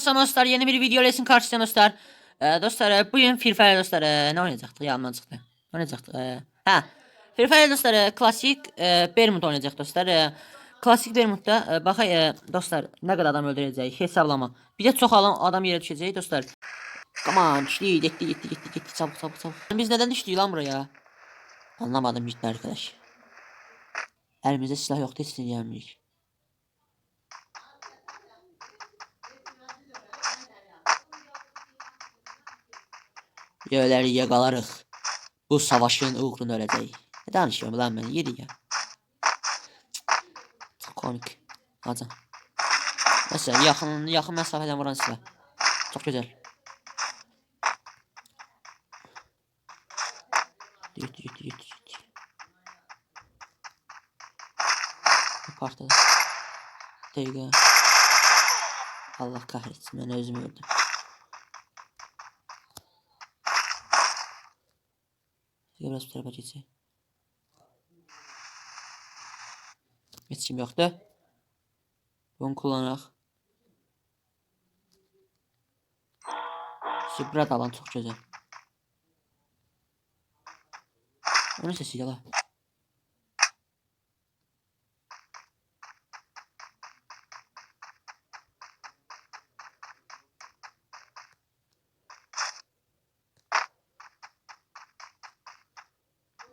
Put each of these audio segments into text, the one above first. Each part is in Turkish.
Selam dostlar yeni bir video ile sizin karşınızda dostlar. Ee, dostlar e, bugün Free Fire dostlar e, ne oynayacaktık çıktı. Ne oynayacaktık? E, ha Free dostlar e, klasik e, Bermud oynayacak dostlar. E, klasik Bermud'da e, bakay e, dostlar ne kadar adam öldüreceğiz hesaplama. Bir de çok adam, adam yere düşecek dostlar. Come on düştü gitti gitti gitti gitti çabuk çabuk çabuk. Biz neden düştük lan buraya? Anlamadım cidden arkadaş. Elimizde silah yok desin yani. Yerleri yakalarıq. Bu savaşın uğruna öləcək. Ne danışıyorum lan ben yedi ya. Çok komik. Hadi. Mesela yakın yakın mesafeden vuran silah. Çok güzel. Yut yut yut yut. Partladı. Dakika. Allah kahretsin ben özümü öldüm. Biraz bu tarafa geçse. Yetişim yoktu. Bunu kullanarak. Süprat alan çok güzel. Onun sesi yala.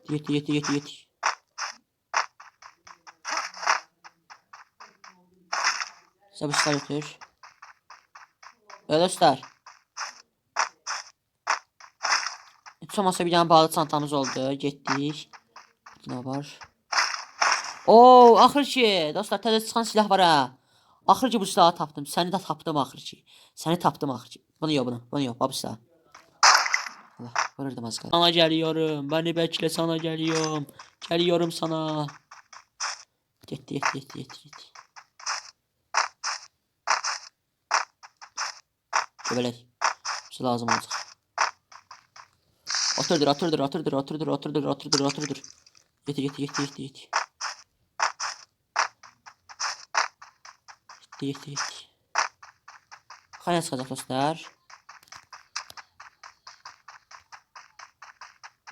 Yetti yetti yetti yetti. Sabışlar ötür. Ve dostlar. Hiç bir tane bağlı çantamız oldu. Getdik. Ne var? Oo, axır ki, dostlar təzə çıxan silah var ha. Axır ki bu silahı tapdım. Səni də tapdım axır ki. Səni tapdım axır ki. Bunu yox bunu. Bunu yox. Bu silah. Allah kaldı. Sana geliyorum. Beni bekle sana geliyorum. Geliyorum sana. Gitti gitti gitti gitti gitti. Göbelek. Bize lazım olacak. Oturdur oturdur oturdur oturdur oturdur oturdur oturdur. Gitti gitti gitti gitti gitti. Gitti gitti gitti. Kaya çıkacak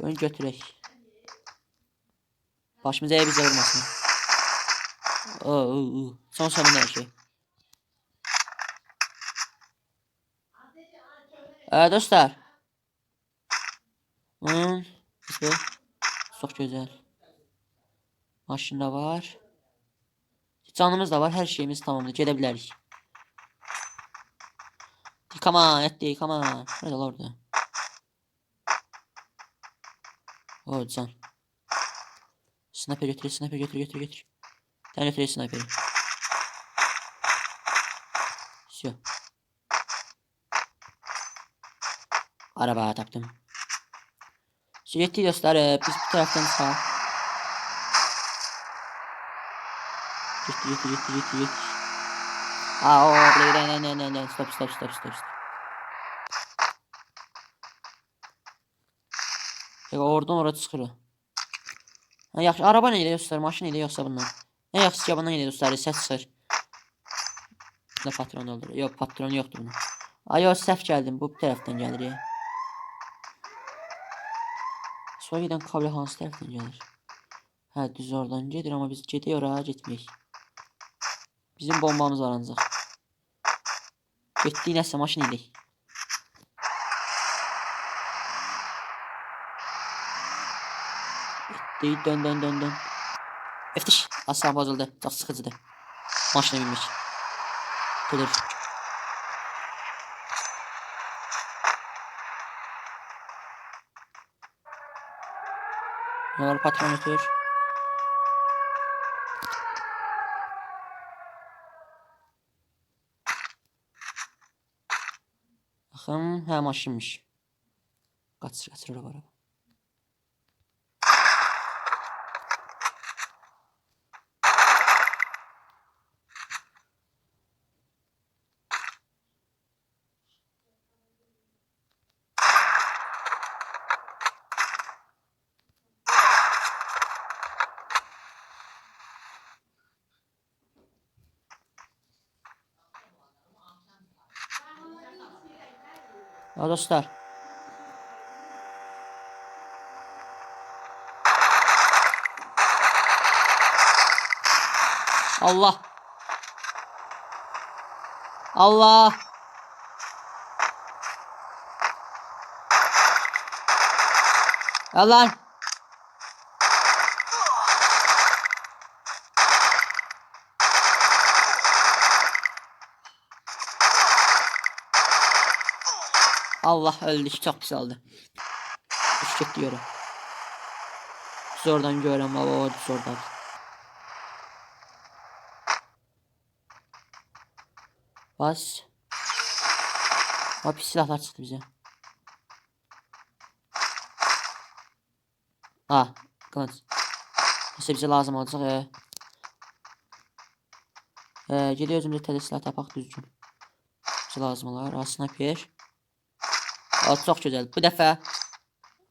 Ön götürək. Başımıza ev bizə vurmasın. Son sonunda her şey. Ee, dostlar. Hmm, bu çok güzel. Maşın da var. Canımız da var. Her şeyimiz tamamdır. Gedə bilərik. Come on, etdik, come on. Nerede orada? O can. Sniper götür, sniper götür, götür, götür. Sen götür sniperi. Şu. Araba taptım. Sürekli dostlar e, biz bu taraftan sağ. Gitti gitti gitti gitti gitti. Aa o ne ne ne ne ne stop stop stop stop stop. Ya oradan oraya çıxır. Ha, yaxşı, araba nə ilə dostlar, maşın ilə yoxsa bundan. Nə yaxşı ki, bundan ilə dostlar, səs çıxır. Ne patron olur. Yox, patron yoxdur bunun. Ay, yox, səhv gəldim. Bu tərəfdən gəlir. Sonra gedən kablo hansı tərəfdən gəlir? Hə, düz oradan gedir, amma biz gedək oraya getməyik. Bizim bombamız var ancaq. Getdik nəsə maşın ilə. Değil dön dön dön dön. Eftiş. Aslan bozuldu. Çok sıkıcıdı. Maşına binmiş. Dur. Var patron ötür. Bakın ha maşınmış. Kaçır kaçır araba araba. Ya dostlar. Allah. Allah. Yalan. Allah öldük çok pis oldu. Düşecek diyorum. Zordan görüyorum baba o zordan. Bas. Pis silahlar çıktı bize. Ah, kılıç. Neyse bize lazım olacak. Ee, ee, geliyor özümüzde tele silah tapak düzgün. Bize lazım olar. Ha, sniper. Aa, çok güzel. Bu defa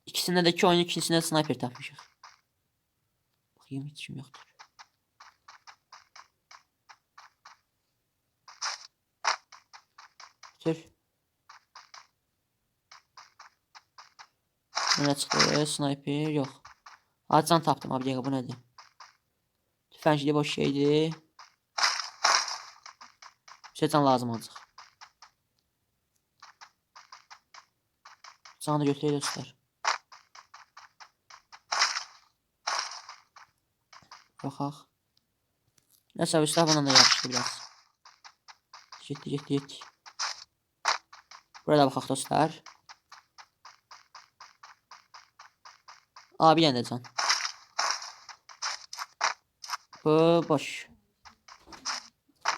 ikisinde de iki oyun ikincisinde de sniper tapmışıq. Bakayım hiç işim yoktur. Tür. Ne çıktı? Sniper yok. Açan tapdım abi dəqiqə bu nədir? Tüfəngli boş şeydi. Bizə can lazım olacaq. Canı da götürək dostlar. Baxaq. Nəsə silahla da yaxşıdır biraz. Getdi, getdi, getdi. Burada baxaq dostlar. Abi yenə can. Bu boş.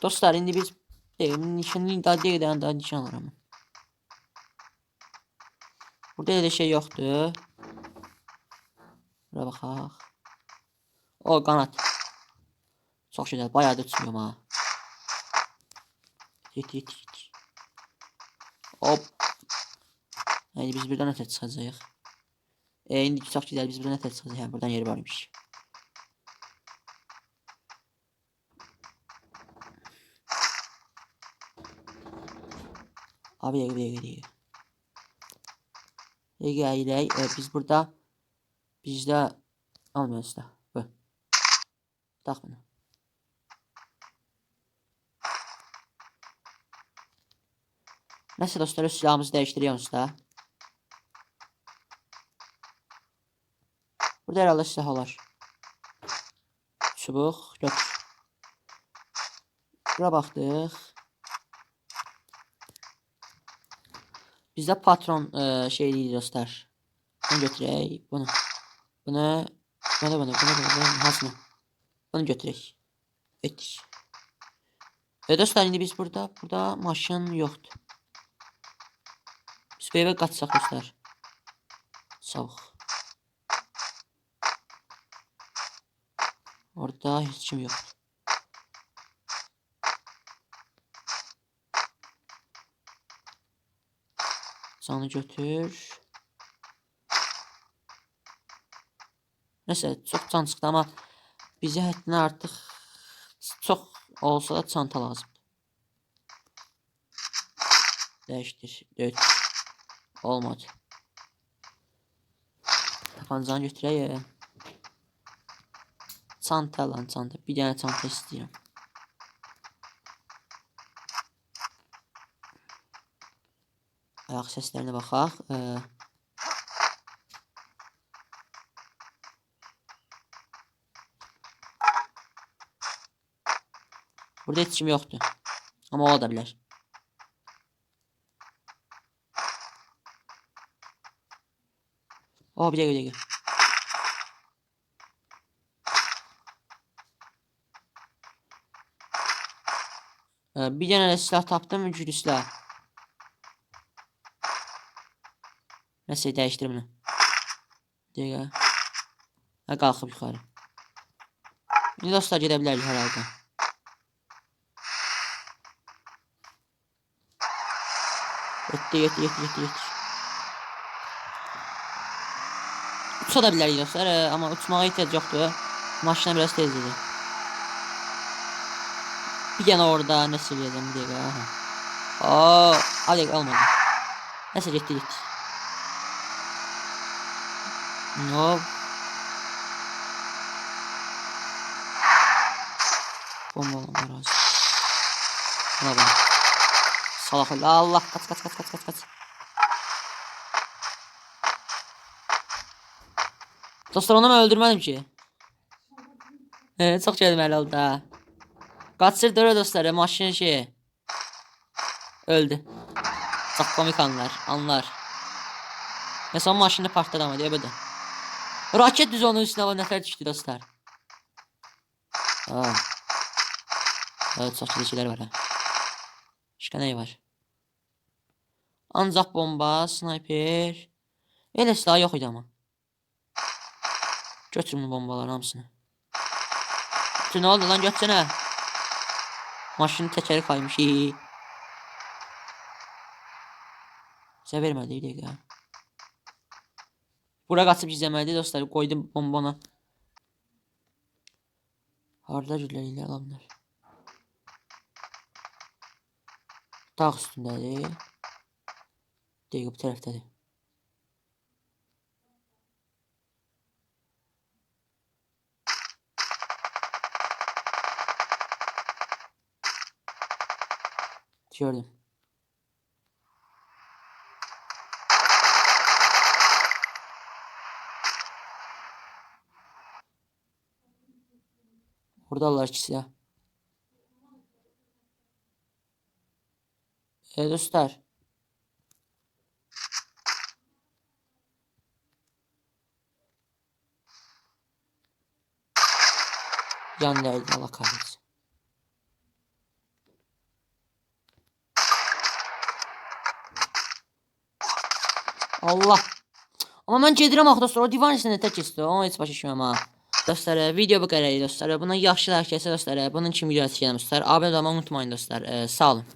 Dostlar indi biz e, nişanlı daha daha, daha nişan alıram. Burada elə şey yoxdur. Bura baxaq. O qanat. Çox gözəl. Bayağı da uçmuyorum ha. Yet yet yet. Hop. Yəni biz birdən ötə çıxacağıq. E, indi çox gözəl biz birdən ötə çıxacağıq. Hə, buradan yeri varmış. Abi dəqiqə, dəqiqə, dəqiqə. Dəqiqə, ilə, e, biz burada bizdə almıyoruz da. Bu. Tak bunu. Neyse dostlar öz silahımızı değiştiriyoruz da. Burada herhalde silah var. Çubuk, götür. Bura baxdıq. Bizdə patron e, şey değil dostlar. Bunu götürək. Bunu. Bunu. Bunu bunu. Bunu bunu. Bunu. Hasını. Bunu götürək. Etdik. E dostlar indi biz burada. Burada maşın yoxdur. Biz bu evə qaçsaq dostlar. Savıq. Orada heç kim yoxdur. Canı götür. Nəsə çox can çıxdı amma bizə həddindən artıq çox olsa da çanta lazımdır. Dəyişdir. Döyt. Olmadı. Tapancanı götürək. Çanta lan çanta. Bir dənə çanta istəyirəm. Ayak seslerine bakaq. Ee, burada heç kim yoxdur. Amma ola da bilər. O bir dəqiqə, bir dəqiqə. Ee, bir də silah tapdım, güclü silah. Nəsə dəyişdir bunu. Dəqiqə. Ha qalxıb yuxarı. İndi dostlar gedə bilərik hər halda. Yetdi, yetdi, yetdi, yetdi, yetdi. Uça da bilərik dostlar, e, amma uçmağa ehtiyac yoxdur. Maşına biraz tezdir. Bir dənə orada nəsə eləyəcəm bir dəqiqə. Aha. Oo, hadi olmadı. Nəsə getdi getdi. No. Bomba var az. Buna bak. Salak öyle. Allah kaç kaç kaç kaç kaç kaç. Dostlar onu ben öldürmedim ki. Evet çok gelmeli oldu ha. Kaçırdı öyle dostlar maşın şey. Öldü. Çok komik anlar anlar. Ya son maşını partladı ama diye böyle. Raket düz onun üstüne var nefer düştü dostlar. Aa. Evet çok şeyler var ha. Başka ne var? Ancak bomba, sniper. Elə silah yox idi amma. Götür bu bombaların hamısını. Bütün ne oldu lan götürsene. Maşının tekeri kaymış. iyi. Sizə vermədi dəqiqə. Bura qaçıb gizləməlidir dostlar. Qoydum bombana. Harda gülləliklər alanlar. Dağ üstündədir. Dəqiqə bu tərəfdədir. Gördüm. Buradalar ikisi ya. E dostlar. Yan değildi Allah kahretsin. Allah. Amma mən gedirəm axı dostlar. O divan üstündə tək keçdi. Onu heç başa düşmürəm ha. Dostlar, video bu qədər idi dostlar. Buna yaxşı like etsə dostlar, bunun kimi video çəkəcəm dostlar. Abunə olmayı unutmayın dostlar. E, Sağ olun.